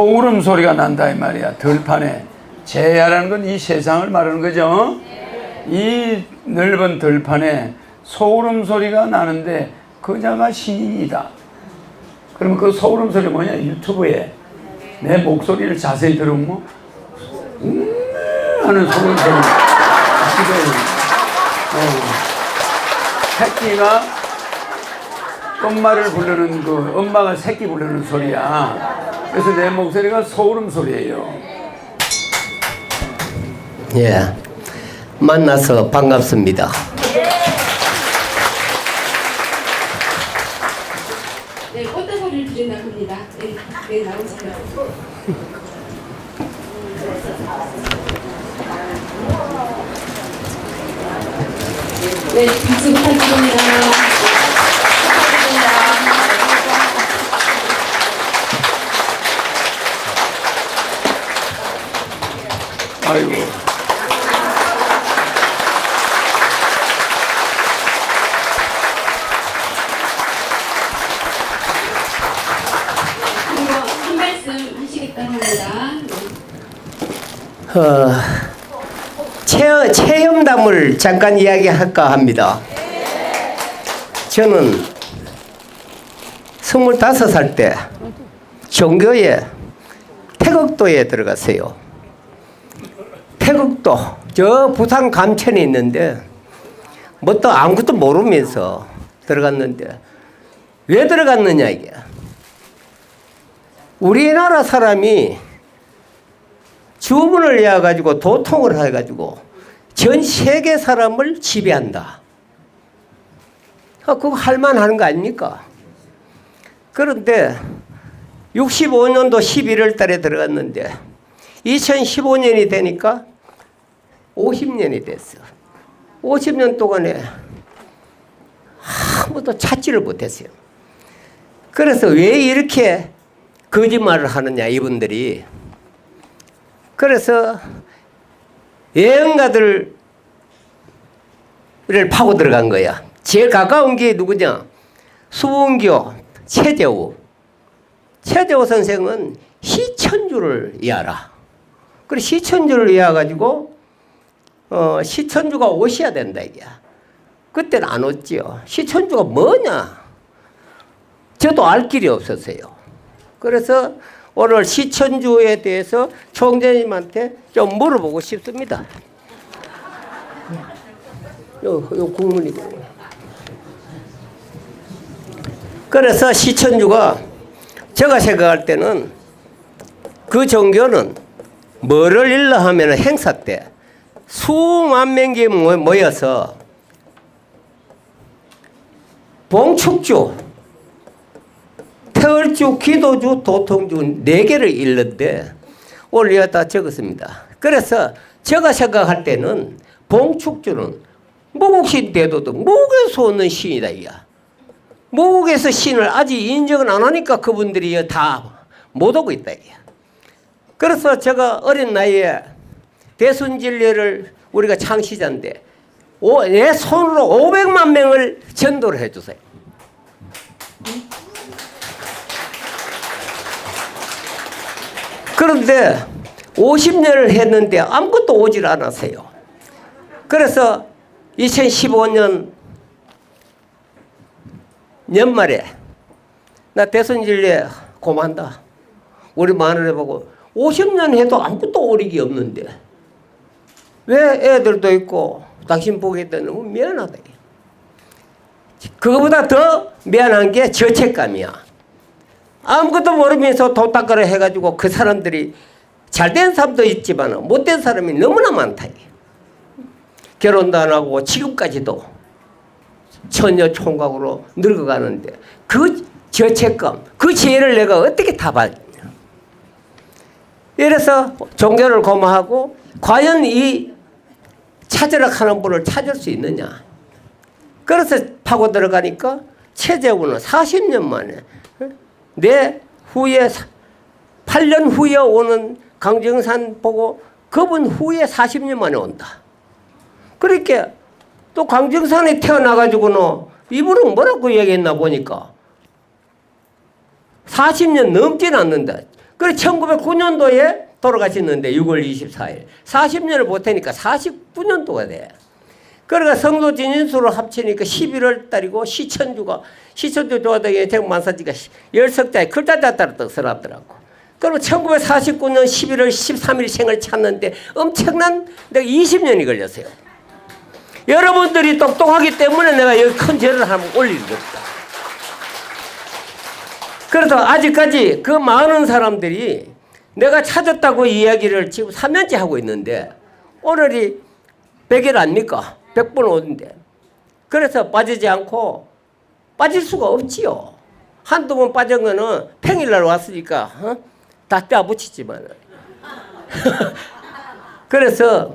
소울음 소리가 난다 이 말이야. 들판에 제야라는 건 이 세상을 말하는 거죠. 이 넓은 들판에 소울음 소리가 나는데 그자가 신인이다. 그러면 그 소울음 소리 뭐냐? 유튜브에 내 목소리를 자세히 들으면 뭐음 하는 소울 소리. 어. 새끼가 엄마를 부르는 그 엄마가 새끼 부르는 소리야. 그래서 내 목소리가 소름 소리예요. 예. 만나서 반갑습니다. 네, 꽃대 소리를 드린다고 합니다. 네, 네, 나오세요. 네, 박수 부탁드립니다. 아이고. 그리고 한 말씀 하시겠다고 합니다. 네. 어, 체, 체험담을 잠깐 이야기할까 합니다. 저는 25살 때 종교에 태극도에 들어갔어요. 태극도, 저 부산 감천에 있는데, 뭐 또 아무것도 모르면서 들어갔는데, 왜 들어갔느냐, 이게. 우리나라 사람이 주문을 내어가지고 도통을 해가지고 전 세계 사람을 지배한다. 아, 그거 할만한 거 아닙니까? 그런데 65년도 11월 달에 들어갔는데 2015년이 되니까 50년이 됐어. 50년 동안에 아무도 찾지를 못했어요. 그래서 왜 이렇게 거짓말을 하느냐, 이분들이. 그래서 여행가들을 파고 들어간 거야. 제일 가까운 게 누구냐? 수은교 최재우. 최재우 선생은 시천주를 이해하라. 그래 시천주를 이해해가지고 어, 시천주가 오셔야 된다 이게. 그때는 안 왔지요. 시천주가 뭐냐? 저도 알 길이 없었어요. 그래서 오늘 시천주에 대해서 총재님한테 좀 물어보고 싶습니다. 요, 요 국문이고. 그래서 시천주가 제가 생각할 때는 그 종교는 뭐를 일러 하면 행사 때 수만 명이 모- 모여서 봉축주 태월주, 기도주, 도통주 네 개를 읽는데 오늘 내가 다 적었습니다. 그래서 제가 생각할 때는 봉축주는 모국신 대도도 모국에서 오는 신이다 이야. 모국에서 신을 아직 인정을 안 하니까 그분들이 다 못 오고 있다 이야. 그래서 제가 어린 나이에 대순진례를 우리가 창시자인데 오, 내 손으로 500만 명을 전도를 해주세요. 그런데 50년을 했는데 아무것도 오질 않았어요. 그래서 2015년 연말에 나 대선진례 고만다. 우리 마누라 보고 50년 해도 아무것도 오릭이 없는데 왜 애들도 있고 당신 보게 되 너무 미안하다. 그거보다 더 미안한 게 죄책감이야. 아무것도 모르면서 도닦으려 해가지고 그 사람들이 잘된 사람도 있지만 못된 사람이 너무나 많다. 결혼도 안 하고 지금까지도 처녀 총각으로 늙어가는데 그 죄책감, 그 죄를 내가 어떻게 답하냐. 이래서 종교를 고마하고 과연 이 찾으러 가는 분을 찾을 수 있느냐. 그래서 파고 들어가니까 최재훈은 40년 만에 내 후에 8년 후에 오는 강정산 보고 그분 후에 40년 만에 온다. 그렇게 또 강정산에 태어나가지고는 이분은 뭐라고 얘기했나 보니까 40년 넘진 않는다. 그래 1909년도에 돌아가셨는데 6월 24일 40년을 보태니까 49년도가 돼. 그러니까 성도 진인수를 합치니까 11월 달이고 시천주가 시천주 조화덕에 대만사지가 열석자에 글자자 따라 떡서놨더라고. 그리고 1949년 11월 13일 생을 찾는데 엄청난 내가 20년이 걸렸어요. 여러분들이 똑똑하기 때문에 내가 여기 큰 절을 한번 올리는 겁니다. 그래서 아직까지 그 많은 사람들이 내가 찾았다고 이야기를 지금 3년째 하고 있는데 오늘이 100일 아닙니까? 100번 오는데 그래서 빠지지 않고 빠질 수가 없지요. 한두 번 빠진 거는 평일날 왔으니까 어? 다 떼어붙이지만 그래서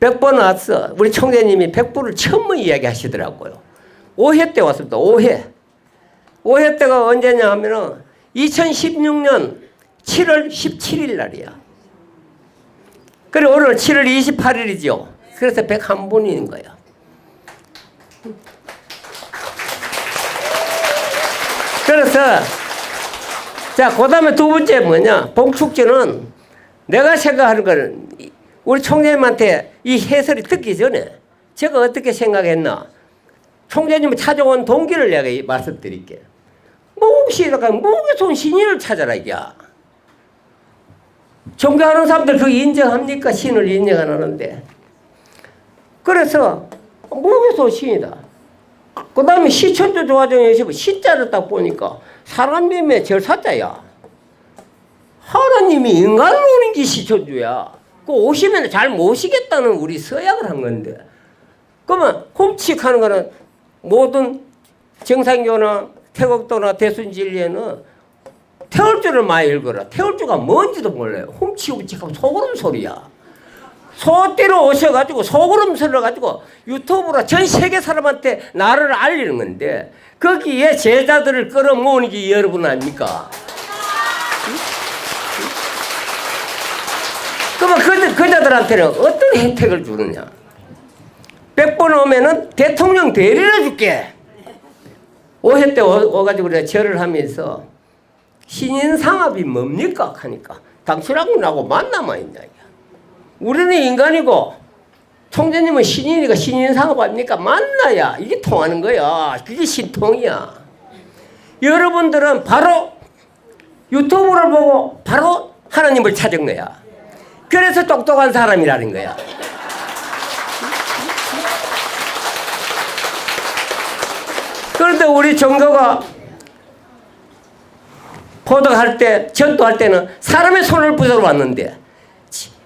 100번 왔어. 우리 총재님이 100번을 처음 이야기 하시더라고요. 5회 때 왔습니다. 5회. 5회 때가 언제냐 하면은 2016년 7월 17일 날이야. 그래 오늘 7월 28일이죠. 그래서 101분인 거야. 그래서 자, 그 다음에 두 번째 뭐냐? 봉축제는 내가 생각하는 거는 이- 우리 총재님한테 이 해설이 듣기 전에 제가 어떻게 생각했나? 총재님을 찾아온 동기를 내가 이- 말씀드릴게요. 목시다가 목에서 온 신인을 찾아라 이게. 종교하는 사람들 그 인정합니까? 신을 인정 안 하는데. 그래서 목에서 온 신이다. 그 다음에 시천조 조화정에 서 시자를 딱 보니까 사람 됨에 절사자야. 하나님이 인간을 오는 게 시천주야. 그 오시면 잘 모시겠다는 우리 서약을 한 건데. 그러면 홈칙하는 거는 모든 정상교나 태국도나 대순진리에는 태월주를 많이 읽어라. 태월주가 뭔지도 몰라요. 훔치훔치하고 소그름 소리야. 소띠로 오셔가지고 소그름 설러가지고 유튜브로 전 세계 사람한테 나를 알리는 건데 거기에 제자들을 끌어모으는 게 여러분 아닙니까? 그러면 그, 그 자들한테는 어떤 혜택을 주느냐? 100번 오면은 대통령 대리를 줄게. 5회 때 오- 오가지고 내가 절을 하면서 신인 상합이 뭡니까? 하니까 당신하고 나하고 만나만 있냐. 우리는 인간이고 총재님은 신인이니까 신인상합 아닙니까? 만나야 이게 통하는 거야. 그게 신통이야. 여러분들은 바로 유튜브를 보고 바로 하나님을 찾은 거야. 그래서 똑똑한 사람이라는 거야. 그런데 우리 정교가 포덕할 때, 전도할 때는 사람의 손을 붙들어 왔는데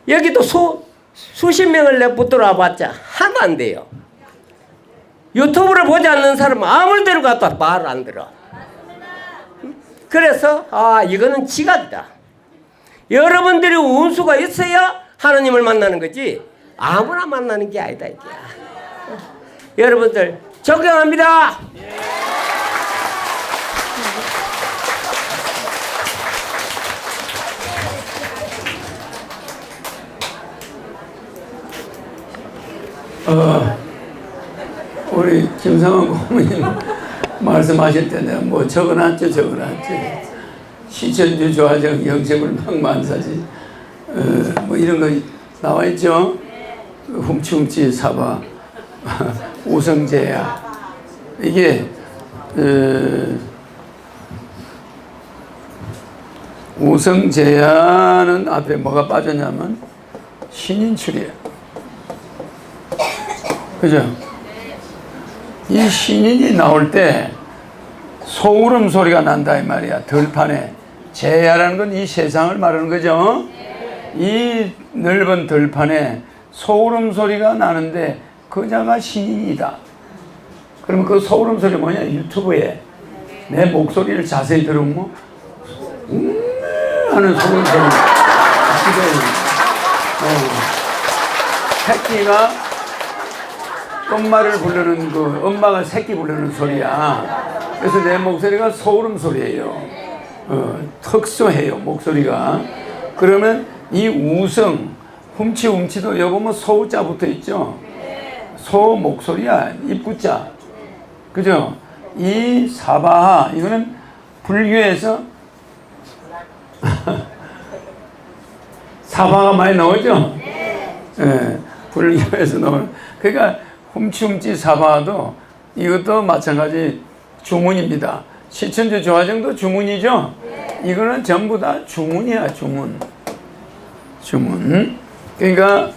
여기도 수, 수십 명을 내 붙들어 와봤자 하나도 안 돼요. 유튜브를 보지 않는 사람은 아무리 데로 가도 말안 들어. 그래서 아 이거는 지각이다. 여러분들이 운수가 있어야 하나님을 만나는 거지 아무나 만나는 게 아니다 이게. 여러분들 존경합니다. 어, 우리 김상원 고모님 말씀하실 때 내가 뭐 적어놨죠, 적어놨죠. 시천주 조화정 영세물 망만사지, 어, 뭐 이런 거 나와 있죠. 훔치훔치 사바, 우성재야. 이게, 어, 우성재야는 앞에 뭐가 빠졌냐면 신인출이에요. 그죠? 이 신인이 나올 때 소울음 소리가 난다 이 말이야. 들판에 제야라는 건 이 세상을 말하는 거죠. 이 넓은 들판에 소울음 소리가 나는데 그자가 신인이다. 그러면 그 소울음 소리 뭐냐? 유튜브에 내 목소리를 자세히 들으면 뭐 음 하는 소울 소리. 어. 새끼가 엄마를 부르는 그 엄마가 새끼 부르는 소리야. 그래서 내 목소리가 소름 소리예요. 어, 특수해요 목소리가. 그러면 이 우성 훔치 훔치도 여기 보면 소자 붙어 있죠. 소 목소리야 입구자. 그죠? 이 사바하 이거는 불교에서 사바가 많이 나오죠? 예, 불교에서 나오는. 그러니까 훔치훔치 사바도 이것도 마찬가지 주문입니다. 시천주 조화정도 주문이죠? 이거는 전부 다 주문이야, 주문. 주문. 그러니까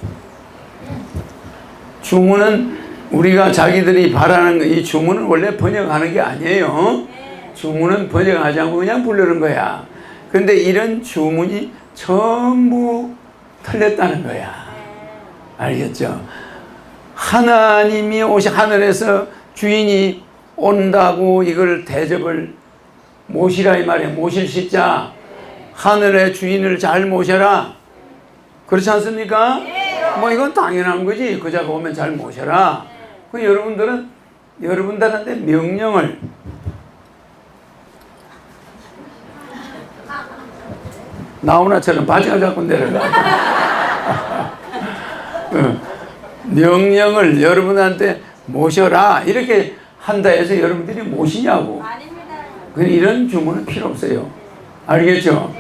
주문은 우리가 자기들이 바라는 거, 이 주문은 원래 번역하는 게 아니에요. 주문은 번역하지 않고 그냥 부르는 거야. 근데 이런 주문이 전부 틀렸다는 거야. 알겠죠? 하나님이 오시 하늘에서 주인이 온다고 이걸 대접을 모시라 이 말이야. 모실 시자. 하늘의 주인을 잘 모셔라. 그렇지 않습니까? 뭐 이건 당연한 거지. 그자가 오면 잘 모셔라. 그 여러분들은 여러분들한테 명령을 나오나처럼 바지가 자꾸 내려가. 어, 명령을 여러분한테 모셔라 이렇게 한다 해서 여러분들이 모시냐고. 그 이런 주문은 필요 없어요. 알겠죠?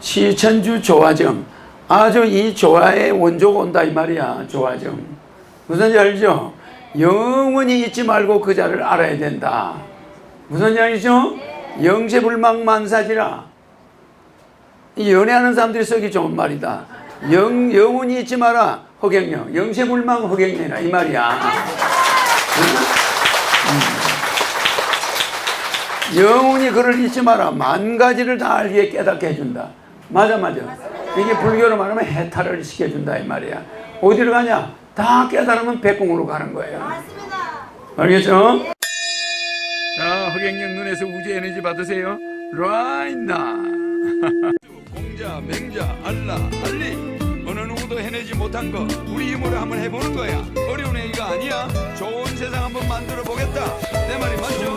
시천주 조화정. 아주 이 조화의 원조가 온다 이 말이야. 조화정. 무슨 알죠? 영원히 잊지 말고 그 자를 알아야 된다. 무슨 알죠? 영세불망만사지라. 이 연애하는 사람들이 쓰기 좋은 말이다. 영, 영원히 잊지 마라. 허경영. 영세불망 허경영이라 이 말이야. 음. 영원히 그를 잊지 마라. 만 가지를 다 알게 깨닫게 해준다. 맞아, 맞아. 이게 불교로 말하면 해탈을 시켜준다 이 말이야. 어디로 가냐? 다 깨달으면 백공으로 가는 거예요. 알겠죠? 자, 허경영 눈에서 우주 에너지 받으세요. right now. 공자, 맹자, 알라, 알리. 어느 누구도 해내지 못한 거 우리 힘으로 한번 해보는 거야. 어려운 얘기가 아니야. 좋은 세상 한번 만들어 보겠다. 내 말이 맞죠?